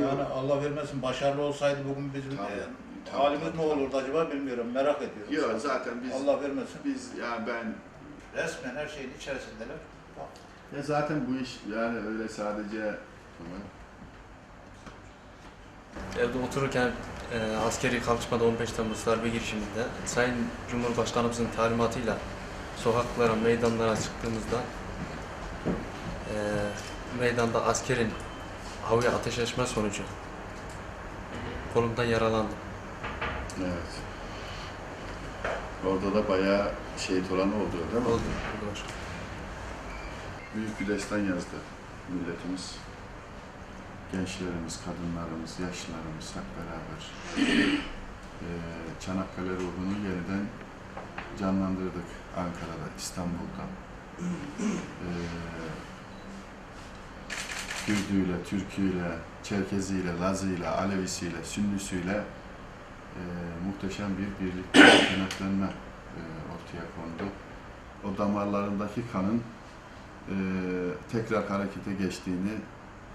Yani Allah vermesin başarılı olsaydı bugün bizim Tabii, e, tabii, halimiz tabii, ne olurdu acaba bilmiyorum. Merak ediyorum. Yok zaten biz Allah vermesin. biz yani ben Resmen her şeyin içerisindeler. Bak, ya zaten bu iş yani öyle sadece Evde otururken e, askeri kalkışmada 15 Temmuz darbe girişiminde Sayın Cumhurbaşkanımızın talimatıyla sokaklara, meydanlara çıktığımızda e, meydanda askerin havaya ateş açma sonucu kolumdan yaralandım. evet. Orada da bayağı şehit olan oldu değil mi? Oldu. oldu başkanım. Büyük bir destan yazdı milletimiz. Gençlerimiz, kadınlarımız, yaşlılarımız hep beraber eee, Çanakkale ruhunu yeniden canlandırdık Ankara'da, İstanbul'da. Eee Kürdüyle, Türküyle, Çerkeziyle, Lazıyla, Alevisiyle, Sünnüsüyle eee, muhteşem bir birlik, kenetlenme eee, ortaya kondu. O damarlarındaki kanın eee, tekrar harekete geçtiğini,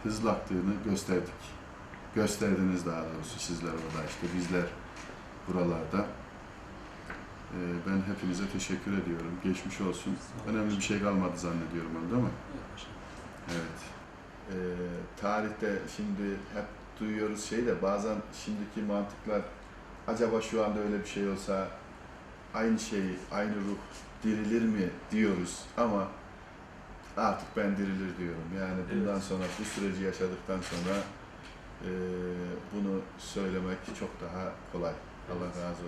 hızlı aktığını gösterdik. Gösterdiniz daha doğrusu sizler orada işte bizler buralarda. Eee, ben hepinize teşekkür ediyorum. Geçmiş olsun. Önemli bir şey kalmadı zannediyorum değil mi? Evet. Tarihte şimdi hep duyuyoruz şey de bazen şimdiki mantıklar acaba şu anda öyle bir şey olsa aynı şey, aynı ruh dirilir mi diyoruz ama artık ben dirilir diyorum. Yani bundan sonra bu süreci yaşadıktan sonra eee, bunu söylemek çok daha kolay. Allah razı